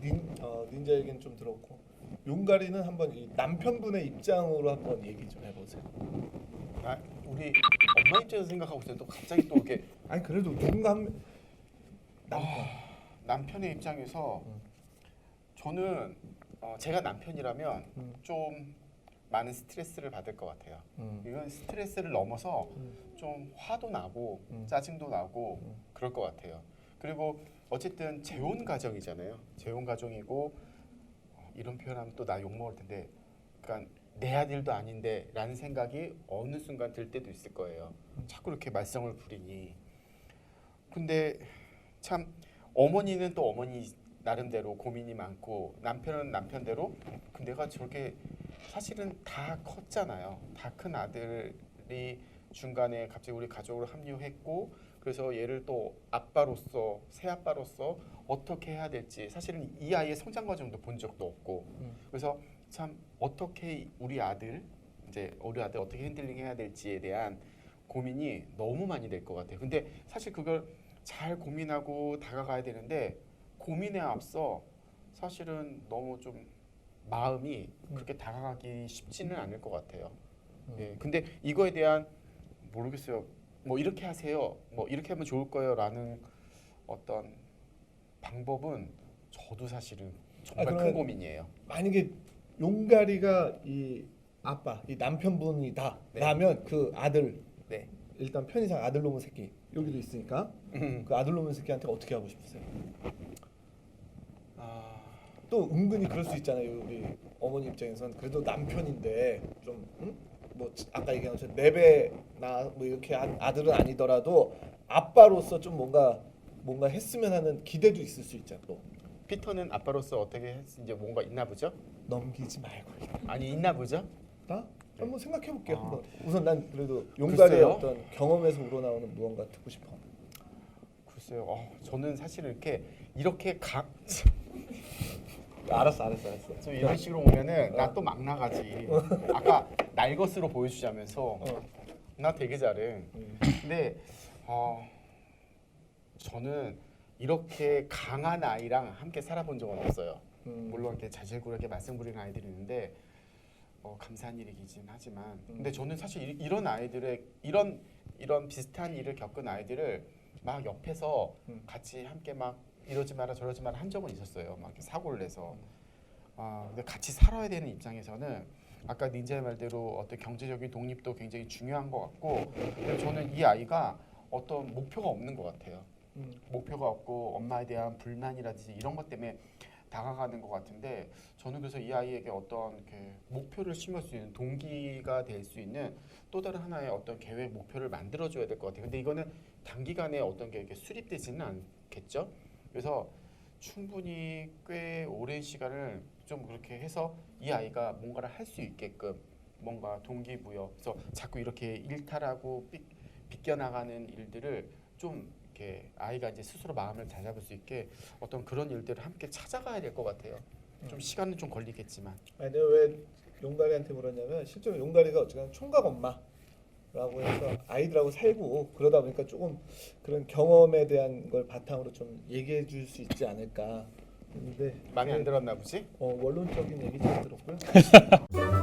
닌, 어, 닌자 얘기는 좀 들었고 용가리는 한번 이 남편분의 입장으로 한번 얘기 좀 해보세요. 아, 우리 엄마 입장에서 생각하고 있었는데 또 갑자기 또 이렇게 아니 그래도 누군가 한 명- 남편. 남편의 입장에서 음. 저는 어, 제가 남편이라면 음. 좀 많은 스트레스를 받을 것 같아요. 음. 이건 스트레스를 넘어서 음. 좀 화도 나고 음. 짜증도 나고 음. 그럴 것 같아요. 그리고 어쨌든 재혼 가정이잖아요. 재혼 가정이고 어, 이런 표현하면 또 나 욕 먹을 텐데, 그러니까 내 아들도 아닌데라는 생각이 어느 순간 들 때도 있을 거예요. 자꾸 이렇게 말썽을 부리니. 근데 참 어머니는 또 어머니 나름대로 고민이 많고 남편은 남편대로 그 내가 저렇게 사실은 다 컸잖아요. 다 큰 아들이 중간에 갑자기 우리 가족으로 합류했고 그래서 얘를 또 아빠로서 새 아빠로서 어떻게 해야 될지 사실은 이 아이의 성장 과정도 본 적도 없고 음. 그래서 참 어떻게 우리 아들 이제 우리 아들 어떻게 핸들링 해야 될지에 대한 고민이 너무 많이 될 것 같아요. 근데 사실 그걸 잘 고민하고 다가가야 되는데 고민에 앞서 사실은 너무 좀 마음이 음. 그렇게 다가가기 쉽지는 않을 것 같아요. 음. 예. 근데 이거에 대한 모르겠어요. 뭐 이렇게 하세요. 뭐 이렇게 하면 좋을 거예요라는 어떤 방법은 저도 사실은 정말 아, 큰 그러면- 고민이에요. 만약에 용가리가 이 아빠, 이 남편분이다. 네. 라면 그 아들 네. 일단 편의상 아들 놈의 새끼 여기도 있으니까 음. 그 아들 놈의 새끼한테 어떻게 하고 싶으세요? 아, 또 은근히 그럴 수 있잖아요. 우리 어머니 입장에선 그래도 남편인데 좀 응? 뭐 아까 얘기한 것처럼 내배나 뭐 이렇게 한 아들은 아니더라도 아빠로서 좀 뭔가 뭔가 했으면 하는 기대도 있을 수 있잖아. 또 피터는 아빠로서 어떻게 했, 이제 뭔가 있나 보죠? 넘기지 말고 아니 있나 보죠? 나 한번 생각해 볼게요. 아. 한번 우선 난 그래도 글쎄요. 어떤 경험에서 우러나오는 무언가 듣고 싶어. 글쎄요. 어, 저는 사실 이렇게 이렇게 각 알았어, 알았어, 알았어. 좀 이런 식으로 오면은 나 또 막 나가지. 아까 날 것으로 보여주자면서 어. 나 되게 잘해. 음. 근데 어, 저는 이렇게 강한 아이랑 함께 살아본 적은 없어요. 음. 물론 이렇게 자질구레하게 말썽 부리는 아이들이 있는데 어, 감사한 일이긴 하지만 근데 저는 사실 이- 이런 아이들의 이런 이런 비슷한 일을 겪은 아이들을 막 옆에서 음. 같이 함께 막 이러지 마라 저러지 마라 한 적은 있었어요. 막 이렇게 사고를 내서 아 근데 같이 살아야 되는 입장에서는 아까 닌자의 말대로 어떤 경제적인 독립도 굉장히 중요한 것 같고 근데 저는 이 아이가 어떤 목표가 없는 것 같아요. 음. 목표가 없고 엄마에 대한 불만이라든지 이런 것 때문에 다가가는 것 같은데 저는 그래서 이 아이에게 어떤 이렇게 목표를 심을 수 있는 동기가 될 수 있는 또 다른 하나의 어떤 계획 목표를 만들어줘야 될 것 같아요. 근데 이거는 단기간에 어떤 게 이렇게 수립되지는 않겠죠. 그래서 충분히 꽤 오랜 시간을 좀 그렇게 해서 이 아이가 뭔가를 할 수 있게끔 뭔가 동기부여. 그래서 자꾸 이렇게 일탈하고 삐, 비껴나가는 일들을 좀 이렇게 아이가 이제 스스로 마음을 잘 잡을 수 있게 어떤 그런 일들을 함께 찾아가야 될 것 같아요. 좀 시간은 좀 걸리겠지만. 아니 내가 왜 용가리한테 물었냐면 실제로 용가리가 어쨌든 총각 엄마라고 해서 아이들하고 살고 그러다 보니까 조금 그런 경험에 대한 걸 바탕으로 좀 얘기해 줄 수 있지 않을까 근데 마음에 안 들었나 보지? 어, 원론적인 얘기 잘 들었고요